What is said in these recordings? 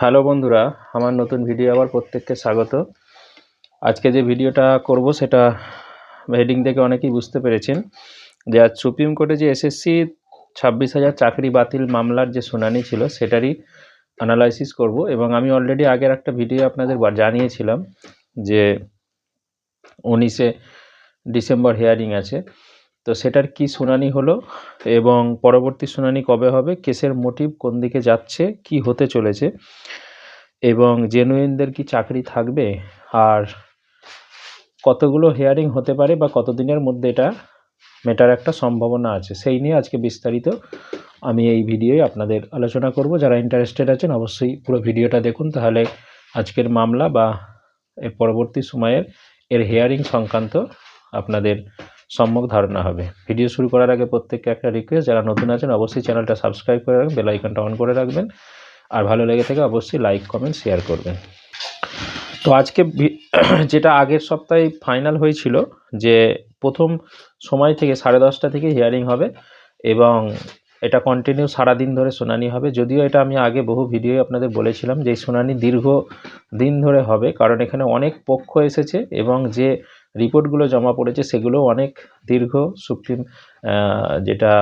Hello বন্ধুরা, আমার নতুন ভিডিও আবার প্রত্যেককে স্বাগত। আজকে যে ভিডিওটা করব সেটা হেডিং থেকে অনেকেই বুঝতে পেরেছেন যে আজ সুপ্রিম কোর্টে যে এসএসসি ছাব্বিশ হাজার চাকরি বাতিল মামলার যে শুনানি ছিল সেটারই অ্যানালাইসিস করব এবং আমি অলরেডি আগের একটা ভিডিও আপনাদের জানিয়েছিলাম যে উনিশে ডিসেম্বর হিয়ারিং আছে। তো সেটার কি শুনানি হলো এবং পরবর্তী শুনানি কবে হবে? কেসের মোটিভ কোন দিকে যাচ্ছে? কি হতে চলেছে? এবং জেনুইনদের কি চাকরি থাকবে? আর কতগুলো হেয়ারিং হতে পারে বা কতদিনের মধ্যে এটা মেটার একটা সম্ভাবনা আছে? সেই নিয়ে আজকে বিস্তারিত আমি এই ভিডিওয় আপনাদের আলোচনা করব। যারা ইন্টারেস্টেড আছেন, অবশ্যই পুরো ভিডিওটা দেখুন। তাহলে আজকের মামলা বা এর পরবর্তী সময়ের এর হেয়ারিং সংক্রান্ত আপনাদের সম্যক ধারণা হবে। ভিডিও শুরু করার আগে প্রত্যেককে একটা রিকোয়েস্ট যারা নতুন আছেন, অবশ্যই চ্যানেলটা সাবস্ক্রাইব করে রাখবেন বেল আইকনটা অন করে রাখবেন। আর ভালো লেগে থাকে অবশ্যই লাইক কমেন্ট শেয়ার করবেন। তো আজকে যেটা আগের সপ্তাহে ফাইনাল হয়েছিল, যে প্রথম সময় থেকে সাড়ে দশটা থেকে হিয়ারিং হবে এবং এটা কন্টিনিউ সারাদিন ধরে শুনানি হবে। যদিও এটা আমি আগে বহু ভিডিও আপনাদের বলেছিলাম যে শুনানি দীর্ঘ দিন ধরে হবে, কারণ এখানে অনেক পক্ষ এসেছে এবং যে রিপোর্টগুলো জমা পড়েছে সেগুলো অনেক দীর্ঘ সুপ্রিম যেটা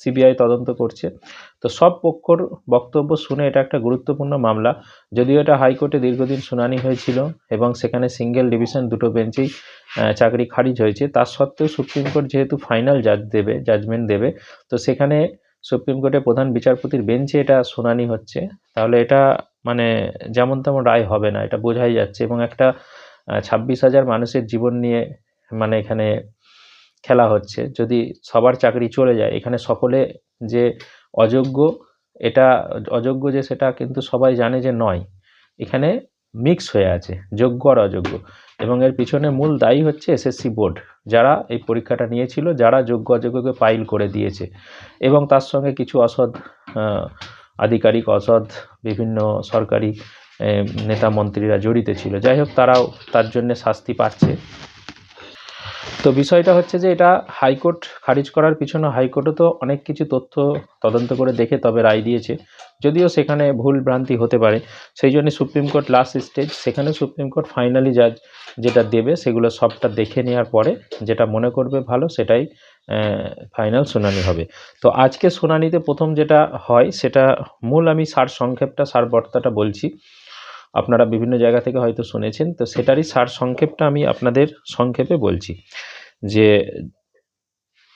সিবিআই তদন্ত করছে। তো সব পক্ষর বক্তব্য শুনে এটা একটা গুরুত্বপূর্ণ মামলা। যদিও এটা হাইকোর্টে দীর্ঘদিন শুনানি হয়েছিল এবং সেখানে সিঙ্গেল ডিভিশন দুটো বেঞ্চেই চাকরি খারিজ হয়েছে। তার সত্ত্বেও সুপ্রিম কোর্ট যেহেতু ফাইনাল জাজ দেবে, জাজমেন্ট দেবে, তো সেখানে সুপ্রিম কোর্টে প্রধান বিচারপতির বেঞ্চে এটা শুনানি হচ্ছে। তাহলে এটা মানে যেমন তেমন রায় হবে না, এটা বোঝাই যাচ্ছে। এবং একটা ছাব্বিশ হাজার মানুষের জীবন নিয়ে মানে এখানে খেলা হচ্ছে। যদি সবার চাকরি চলে যায়, এখানে সকলে যে অযোগ্য, এটা অযোগ্য যে সেটা কিন্তু সবাই জানে যে নয়। এখানে মিক্স হয়ে আছে, যোগ্য আর অযোগ্য। এবং এর পিছনে মূল দায়ী হচ্ছে এসএসসি বোর্ড যারা এই পরীক্ষাটা নিয়েছিল, যারা যোগ্য অযোগ্যকে পাইল করে দিয়েছে। এবং তার সঙ্গে কিছু অসৎ আধিকারিক, অসৎ বিভিন্ন সরকারি নেতা মন্ত্রীরা জড়িত ছিল। যাই হোক, তারাও তার জন্য শাস্তি পাচ্ছে। তো বিষয়টা হচ্ছে যে, এটা হাইকোর্ট খারিজ করার পিছনে হাইকোর্টও তো অনেক কিছু তথ্য তদন্ত করে দেখে তবে রায় দিয়েছে। যদিও সেখানে ভুল ভ্রান্তি হতে পারে। সেই জন্য সুপ্রিম কোর্ট লাস্ট স্টেজ সেখানে সুপ্রিম কোর্ট ফাইনালি জাজ যেটা দেবে, সেগুলো সবটা দেখে নেওয়ার পরে যেটা মনে করবে ভালো, সেটাই ফাইনাল শুনানি হবে। তো আজকে শুনানিতে প্রথম যেটা হয়, সেটা মূল আমি সার সংক্ষেপটা সার বর্তাটা বলছি। আপনারা বিভিন্ন জায়গা থেকে হয়তো শুনেছেন, তো সেটারই সার সংক্ষেপটা আমি আপনাদের সংক্ষেপে বলছি। যে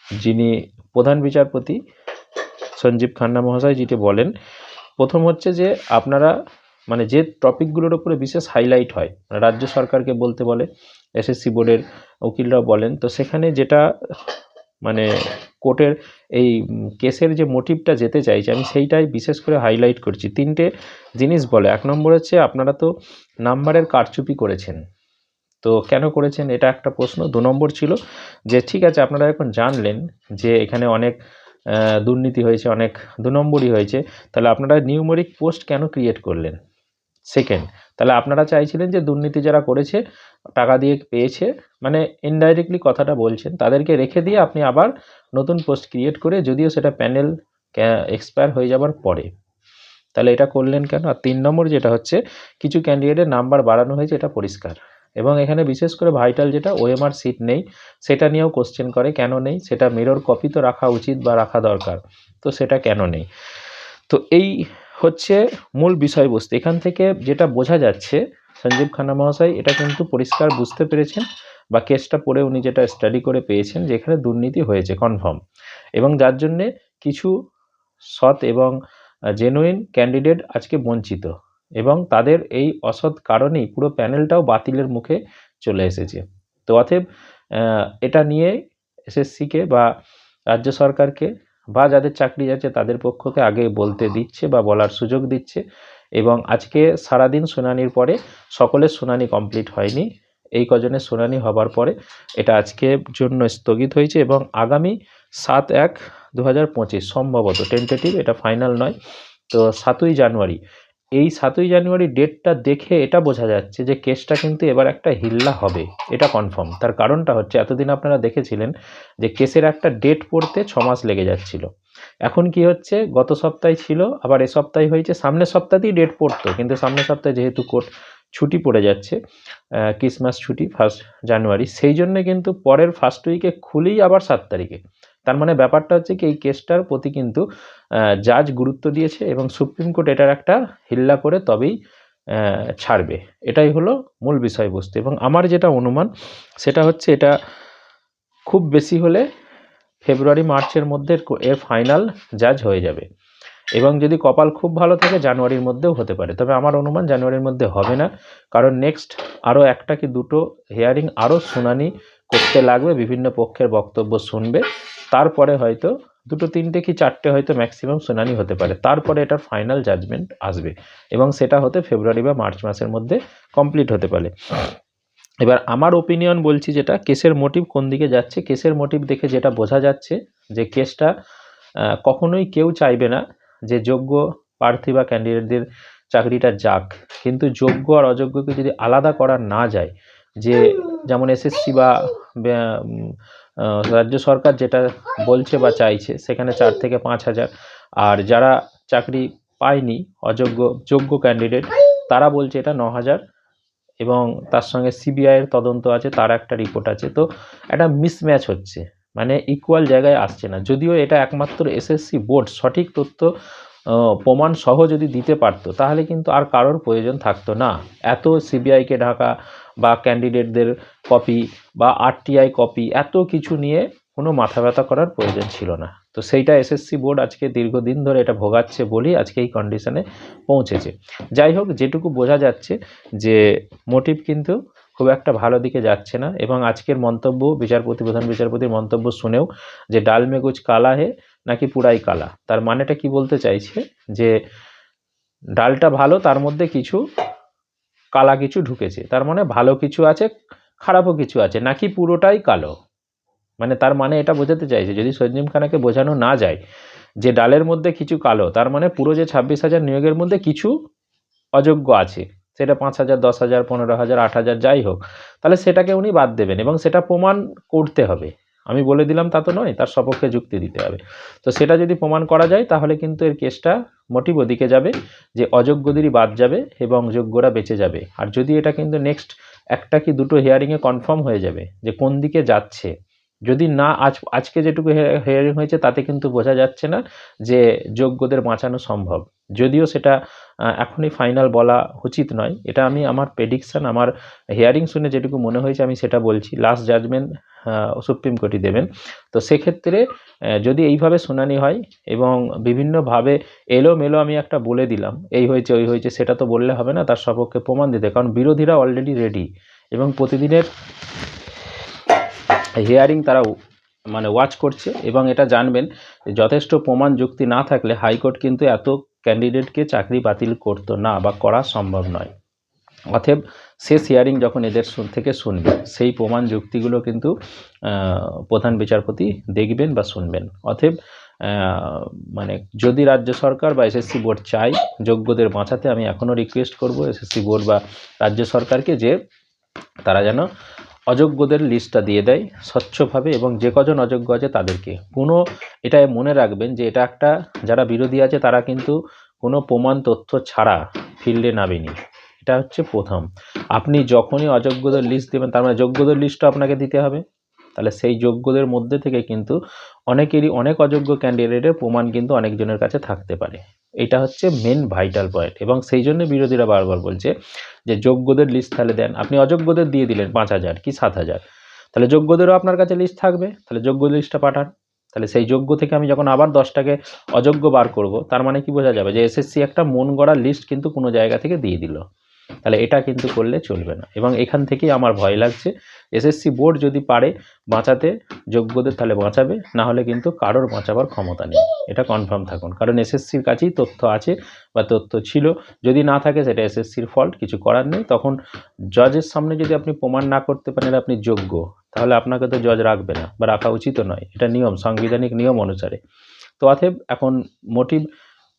যিনি প্রধান বিচারপতি সঞ্জীব খান্না মহাশয় যেটি বলেন, প্রথম হচ্ছে যে আপনারা মানে যে টপিকগুলোর উপরে বিশেষ হাইলাইট হয় মানে রাজ্য সরকারকে বলতে বলে, এসএসসি বোর্ডের উকিলরা বলেন, তো সেখানে যেটা মানে কোর্টের এই কেসের যে মোটিভটা যেতে চাইছে, আমি সেইটাই বিশেষ করে হাইলাইট করছি। তিনটে জিনিস বলে। এক নম্বর হচ্ছে, আপনারা তো নাম্বারের কারচুপি করেছেন। তো কেন করেছেন? এটা একটা প্রশ্ন। দু নম্বর ছিল যে, ঠিক আছে, আপনারা এখন জানলেন যে, এখানে অনেক দুর্নীতি হয়েছে, অনেক দু নম্বরই হয়েছে। তাহলে আপনারা নিউমেরিক পোস্ট কেন ক্রিয়েট করলেন? সেকেন্ড তাহলে আপনারা চাইছিলেন যে দুর্নীতি যারা করেছে, টাকা দিয়ে পেয়েছে মানে ইনডাইরেক্টলি কথাটা বলছেন, তাদেরকে রেখে দিয়ে আপনি আবার নতুন পোস্ট ক্রিয়েট করে যদিও সেটা প্যানেল এক্সপায়ার হয়ে যাবার পরে। তাহলে এটা করলেন কেন? আর তিন নম্বর যেটা হচ্ছে, কিছু ক্যান্ডিডেটের নাম্বার বাড়ানো হয়েছে, এটা পরিষ্কার। এবং এখানে বিশেষ করে ভাইটাল যেটা ওএমআর সিট নেই, সেটা নিয়েও কোশ্চেন করে, কেন নেই? সেটা মিরর কপি তো রাখা উচিত বা রাখা দরকার। তো সেটা কেন নেই? তো এই হচ্ছে মূল বিষয়বস্তু। এখান থেকে যেটা বোঝা যাচ্ছে, সঞ্জীব খান্না মহাশয়, এটা কিন্তু পরিষ্কার বুঝতে পেরেছেন বা কেসটা পড়ে উনি যেটা স্টাডি করে পেয়েছেন যে এখানে দুর্নীতি হয়েছে কনফার্ম এবং যার জন্যে কিছু সৎ এবং জেনুইন ক্যান্ডিডেট আজকে বঞ্চিত। এবং তাদের এই অসৎ কারণেই পুরো প্যানেলটাও বাতিলের মুখে চলে এসেছে। তো অতএব এটা নিয়ে এসএসসিকে বা রাজ্য সরকারকে বা যাদের চাকরি যাচ্ছে তাদের পক্ষকে আগে বলতে দিচ্ছে বা বলার সুযোগ দিচ্ছে এবং আজকে সারাদিন শুনানির পরে সকলের শুনানি কমপ্লিট হয়নি। এই কজনের শুনানি হবার পরে এটা আজকের জন্য স্থগিত হয়েছে এবং আগামী সাত এক দু সম্ভবত টেন্টেটিভ এটা ফাইনাল নয়। তো সাতই জানুয়ারি এই সাতই জানুয়ারি ডেটটা দেখে এটা বোঝা যাচ্ছে যে কেসটা কিন্তু এবার একটা হিল্লা হবে, এটা কনফার্ম তার কারণটা হচ্ছে, এতদিন আপনারা দেখেছিলেন যে কেসের একটা ডেট পড়তে ছ মাস লেগে যাচ্ছিল। এখন কি হচ্ছে, গত সপ্তাহে ছিল, আবার এ সপ্তাহে হয়েছে সামনের সপ্তাহতেই ডেট পড়তো, কিন্তু সামনের সপ্তাহে যেহেতু কোর্ট ছুটি পড়ে যাচ্ছে ক্রিসমাস ছুটি ফার্স্ট জানুয়ারি সেই জন্য কিন্তু পরের ফার্স্ট উইকে খুলেই আবার সাত তারিখে। তার মানে ব্যাপারটা হচ্ছে কি, এই কেসটার প্রতি কিন্তু জাজ গুরুত্ব দিয়েছে এবং সুপ্রিম কোর্ট এটার একটা হিল্লা করে তবেই ছাড়বে। এটাই হলো মূল বিষয়বস্তু। এবং আমার যেটা অনুমান, সেটা হচ্ছে এটা খুব বেশি হলে ফেব্রুয়ারি, মার্চের মধ্যে এর- ফাইনাল জাজ হয়ে যাবে। এবং যদি কপাল খুব ভালো থাকে, জানুয়ারির মধ্যেও হতে পারে। তবে আমার অনুমান জানুয়ারির মধ্যে হবে না। কারণ নেক্সট আরও একটা কি দুটো হিয়ারিং, আরও শুনানি করতে লাগবে। বিভিন্ন পক্ষের বক্তব্য শুনবে। তারপরে হয়তো দুটো, তিনটে কি চারটে হয়তো ম্যাক্সিমাম শুনানি হতে পারে। তারপরে এটার ফাইনাল জাজমেন্ট আসবে এবং সেটা হতে ফেব্রুয়ারি বা মার্চ মাসের মধ্যে কমপ্লিট হতে পারে। এবার আমার ওপিনিয়ন বলছি যেটা, কেসের মোটিভ কোন দিকে যাচ্ছে, কেসের মোটিভ দেখে যেটা বোঝা যাচ্ছে যে কেসটা কখনোই কেউ চাইবে না যে যোগ্য প্রার্থী বা ক্যান্ডিডেটদের চাকরিটা যাক। কিন্তু যোগ্য আর অযোগ্যকে যদি আলাদা করা না যায়, যে যেমন এসএসসি বা রাজ্য সরকার যেটা বলছে বা চাইছে, সেখানে চার থেকে পাঁচ হাজার। আর যারা চাকরি পায়নি, অযোগ্য, যোগ্য ক্যান্ডিডেট তারা বলছে এটা ন হাজার। এবং তার সঙ্গে সিবিআইয়ের তদন্ত আছে, তার একটা রিপোর্ট আছে। তো একটা মিসম্যাচ হচ্ছে মানে ইকুয়াল জায়গায় আসছে না। যদিও এটা একমাত্র এসএসসি বোর্ড সঠিক তথ্য প্রমাণ সহ যদি দিতে পারতো, তাহলে কিন্তু আর কারোর প্রয়োজন থাকতো না। এত সিবিআইকে ঢাকা বা ক্যান্ডিডেটদের কপি বা আরটিআই কপি এত কিছু নিয়ে কোনো মাথা ব্যথা করার প্রয়োজন ছিল না। তো সেইটা এসএসসি বোর্ড আজকে দীর্ঘদিন ধরে এটা ভোগাচ্ছে বলেই আজকে এই কন্ডিশনে পৌঁছেছে। যাই হোক, যেটুকু বোঝা যাচ্ছে যে মোটিভ কিন্তু খুব একটা ভালো দিকে যাচ্ছে না এবং আজকের মন্তব্য বিচারপতি, প্রধান বিচারপতির মন্তব্য শুনেও যে ডাল মেগুজ কালা হে নাকি পুরাই কালা। তার মানেটা কি বলতে চাইছে? যে ডালটা ভালো, তার মধ্যে কিছু কালা কিছু ঢুকেছে। তার মানে ভালো কিছু আছে, খারাপও কিছু আছে। নাকি পুরোটাই কালো? মানে তার মানে এটা বোঝাতে চাইছে, যদি সঞ্জীব খানাকে বোঝানো না যায় যে ডালের মধ্যে কিছু কালো, তার মানে পুরো যে ছাব্বিশ হাজার নিয়োগের মধ্যে কিছু অযোগ্য আছে, সেটা পাঁচ হাজার, দশ হাজার, পনেরো হাজার, আট হাজার, যাই হোক, তাহলে সেটাকে উনি বাদ দেবেন এবং সেটা প্রমাণ করতে হবে। আমি বলে দিলাম তা তো নয়, তার সপক্ষে যুক্তি দিতে হবে। তো সেটা যদি প্রমাণ করা যায়, তাহলে কিন্তু এর কেসটা মোটিভ ওদিকে যাবে, যে অযোগ্যদেরই বাদ যাবে এবং যোগ্যরা বেঁচে যাবে। আর যদি এটা কিন্তু নেক্সট একটা কি দুটো হিয়ারিংয়ে কনফার্ম হয়ে যাবে, যে কোন দিকে যাচ্ছে যদি না, আজ, আজকে যেটুকু হিয়ারিং হয়েছে তাতে কিন্তু বোঝা যাচ্ছে না যে যোগ্যদের বাঁচানো সম্ভব। যদিও সেটা এখনই ফাইনাল বলা উচিত নয়। এটা আমি আমার প্রেডিকশন আমার হিয়ারিং শুনে যেটুকু মনে হয়েছে আমি সেটা বলছি। লাস্ট জাজমেন্ট সুপ্রিম কোর্টই দেবেন। তো সেক্ষেত্রে যদি এইভাবে শুনানি হয় এবং বিভিন্নভাবে এলোমেলো আমি একটা বলে দিলাম, এই হয়েছে, ওই হয়েছে, সেটা তো বললে হবে না, তার সপক্ষে প্রমাণ দিতে। কারণ বিরোধীরা অলরেডি রেডি এবং প্রতিদিনের হিয়ারিং তারা মানে ওয়াচ করছে এবং এটা জানবেন যথেষ্ট প্রমাণ যুক্তি না থাকলে হাইকোর্ট কিন্তু এত ক্যান্ডিডেটকে চাকরি বাতিল করতো না বা করা সম্ভব নয়। অতএব শেষ হিয়ারিং যখন এদের থেকে শুনবে সেই প্রমাণ যুক্তিগুলো কিন্তু প্রধান বিচারপতি দেখবেন বা শুনবেন। আহ, মানে যদি রাজ্য সরকার বা এসএসসি বোর্ড চাই যোগ্যদের বাঁচাতে আমি এখনও রিকোয়েস্ট করব এসএসসি বোর্ড বা রাজ্য সরকারকে যে তারা যেন অযোগ্যদের লিস্টটা দিয়ে দেয় স্বচ্ছভাবে এবং যে কজন অযোগ্য আছে তাদেরকে। কোনো এটা মনে রাখবেন যে এটা একটা, যারা বিরোধী আছে তারা কিন্তু কোনো প্রমাণ তথ্য ছাড়া ফিল্ডে নামেনি। এটা হচ্ছে প্রথম। আপনি যখনই অযোগ্যদের লিস্ট দেবেন, তার মানে যোগ্যদের লিস্টও আপনাকে দিতে হবে। তাহলে সেই যোগ্যদের মধ্যে থেকে কিন্তু অনেকেরই অনেক অযোগ্য ক্যান্ডিডেটের প্রমাণ কিন্তু অনেকজনের কাছে থাকতে পারে। এটা হচ্ছে মেন ভাইটাল পয়েন্ট এবং সেই জন্য বিরোধীরা বারবার বলছে যে যোগ্যদের লিস্ট তাহলে দেন। আপনি অযোগ্যদের দিয়ে দিলেন পাঁচ হাজার কি সাত হাজার। তাহলে যোগ্যদেরও আপনার কাছে লিস্ট থাকবে। তাহলে যোগ্য লিস্টটা পাঠান। তাহলে সেই যোগ্য থেকে আমি যখন আবার দশটাকে অযোগ্য বার করব, তার মানে কি বোঝা যাবে যে এসএসসি একটা মন গড়া লিস্ট কিন্তু কোনো জায়গা থেকে দিয়ে দিল। তাহলে এটা কিন্তু করলে চলবে না। এবং এখান থেকেই আমার ভয় লাগছে, এসএসসি বোর্ড যদি পারে বাঁচাতে যোগ্যদের তাহলে বাঁচাবে, না হলে কিন্তু কারোর বাঁচাবার ক্ষমতা নেই। এটা কনফার্ম থাকুন। কারণ এসএসসির কাছেই তথ্য আছে বা তথ্য ছিল। যদি না থাকে সেটা এসএসসির ফল্ট কিছু করার নেই। তখন জজের সামনে যদি আপনি প্রমাণ না করতে পারেন আপনি যোগ্য, তাহলে আপনাকে তো জজ রাখবে না বা রাখা উচিত নয়। এটা নিয়ম, সাংবিধানিক নিয়ম অনুসারে। তো অতএব এখন মোটিভ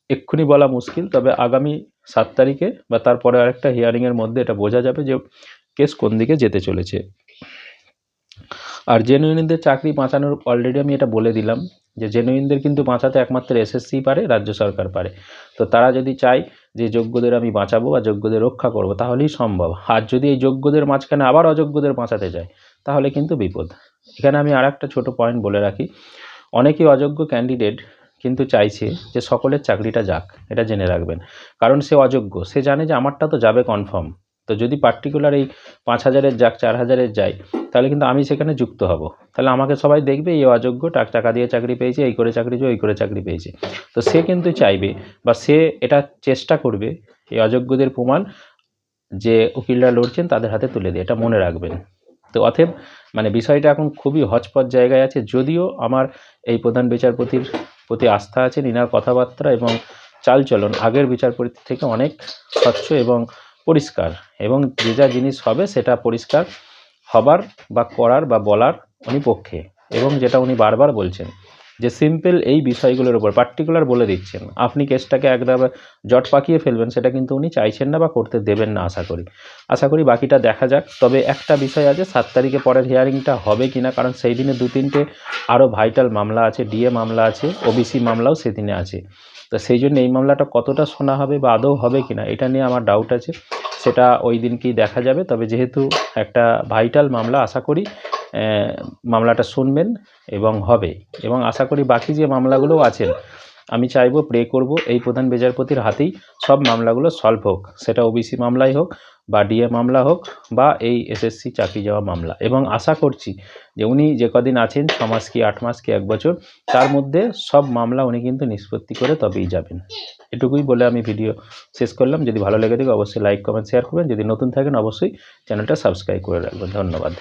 এক্ষুনি বলা মুশকিল, তবে আগামী সাত তারিখে বা তারপরে আরেকটা হিয়ারিংয়ের মধ্যে এটা বোঝা যাবে যে কেস কোন দিকে যেতে চলেছে। আর জেনুইনদের চাকরি বাঁচানোর অলরেডি আমি এটা বলে দিলাম যে জেনুইনদের কিন্তু বাঁচাতে একমাত্র এসএসসি পারে, রাজ্য সরকার পারে। তো তারা যদি চায় যে যোগ্যদের আমি বাঁচাবো বা যোগ্যদের রক্ষা করব, তাহলেই সম্ভব। আর যদি এই যোগ্যদের মাঝখানে আবার অযোগ্যদের বাঁচাতে যায়, তাহলে কিন্তু বিপদ। এখানে আমি আর একটা ছোটো পয়েন্ট বলে রাখি। অনেকেই অযোগ্য ক্যান্ডিডেট কিন্তু চাইছে যে সকলের চাকরিটা যাক, এটা জেনে রাখবেন। কারণ সে অযোগ্য, সে জানে যে আমারটা তো যাবে কনফার্ম তো যদি পার্টিকুলার এই পাঁচ হাজারের যাক, চার হাজারের যাই, তাহলে কিন্তু আমি সেখানে যুক্ত হব। তাহলে আমাকে সবাই দেখবে, এই অযোগ্য, টাক টাকা দিয়ে চাকরি পেয়েছে, এই করে চাকরি ওই করে চাকরি পেয়েছে। তো সে কিন্তু চাইবে বা সে এটা চেষ্টা করবে, এই অযোগ্যদের প্রমাণ যে উকিলরা লড়ছেন, তাদের হাতে তুলে দিয়ে, এটা মনে রাখবেন। তো অতএব মানে বিষয়টা এখন খুবই হচপচ জায়গায় আছে। যদিও আমার এই প্রধান বিচারপতির প্রতি আস্থা আছে ইনার কথাবার্তা এবং চালচলন। আগের বিচার পরিধি থেকে অনেক স্বচ্ছ এবং পরিষ্কার এবং যে যা জিনিস হবে সেটা পরিষ্কার হবার বা করার বা বলার উনি পক্ষে এবং যেটা উনি বারবার বলছেন। যে সিম্পল এই বিষয়গুলোর উপর পার্টিকুলার বলে দিচ্ছেন। আপনি কেসটাকে একদম জট পাকিয়ে ফেলবেন, সেটা কিন্তু উনি চাইছেন না বা করতে দেবেন না, আশা করি। আশা করি বাকিটা দেখা যাক। তবে একটা বিষয় আছে, সাত তারিখে পরের হিয়ারিংটা হবে কি না, কারণ সেই দিনে দু তিনটে আরও ভাইটাল মামলা আছে ডিএ মামলা আছে ওবিসি মামলাও সেদিনে আছে। তো সেই জন্য এই মামলাটা কতটা শোনা হবে বা আদৌ হবে কি না, এটা নিয়ে আমার ডাউট আছে। সেটা ওই দিনকেই দেখা যাবে। তবে যেহেতু একটা ভাইটাল মামলা, আশা করি মামলাটা শুনবেন এবং হবে। এবং আশা করি বাকি যে মামলাগুলোও আছেন, আমি চাইব প্রে করব এই প্রধান বিচারপতির হাতেই সব মামলাগুলো সলভ হোক। সেটা ওবিসি মামলাই হোক বা ডিএ মামলা হোক বা এই এসএসসি চাকরি যাওয়া মামলা। এবং আশা করছি যে উনি যে কদিন আছেন, ছ মাস কি, আট মাস কি, এক বছর, তার মধ্যে সব মামলা উনি কিন্তু নিষ্পত্তি করে তবেই যাবেন। এটুকুই বলে আমি ভিডিও শেষ করলাম। যদি ভালো লেগে থাকে অবশ্যই লাইক কমেন্ট শেয়ার করবেন। যদি নতুন থাকেন অবশ্যই চ্যানেলটা সাবস্ক্রাইব করে রাখবেন। ধন্যবাদ।